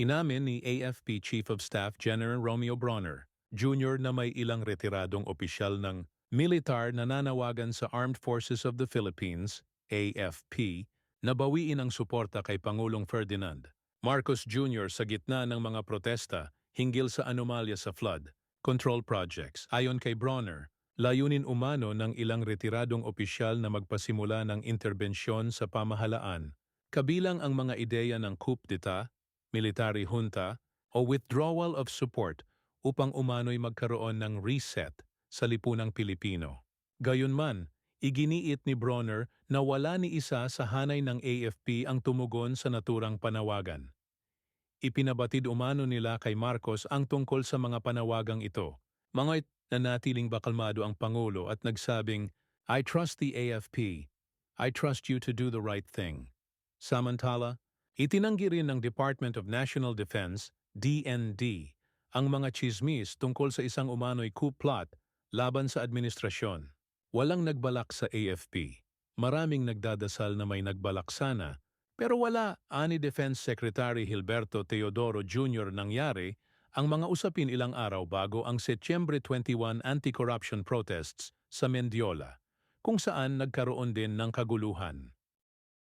Inamin ni AFP Chief of Staff General Romeo Bronner Jr. na may ilang retiradong opisyal ng militar na nanawagan sa Armed Forces of the Philippines, AFP, na bawiin ang suporta kay Pangulong Ferdinand Marcos Jr. sa gitna ng mga protesta hinggil sa anomalya sa flood control projects. Ayon kay Bronner, layunin umano ng ilang retiradong opisyal na magpasimula ng interbensyon sa pamahalaan, kabilang ang mga ideya ng coup d'etat, military junta, o withdrawal of support upang umano'y magkaroon ng reset sa lipunang Pilipino. Gayunman, iginiit ni Bronner na wala ni isa sa hanay ng AFP ang tumugon sa naturang panawagan. Ipinabatid umano nila kay Marcos ang tungkol sa mga panawagang ito. Mga nanatiling bakalmado ang Pangulo at nagsabing, I trust the AFP. I trust you to do the right thing. Samantala, itinanggi rin ng Department of National Defense, DND, ang mga chismis tungkol sa isang umano'y coup plot laban sa administrasyon. Walang nagbalak sa AFP. Maraming nagdadasal na may nagbalak sana, pero wala, ani Defense Secretary Hilberto Teodoro Jr. nangyari ang mga usapin ilang araw bago ang Setyembre 21 anti-corruption protests sa Mendiola, kung saan nagkaroon din ng kaguluhan.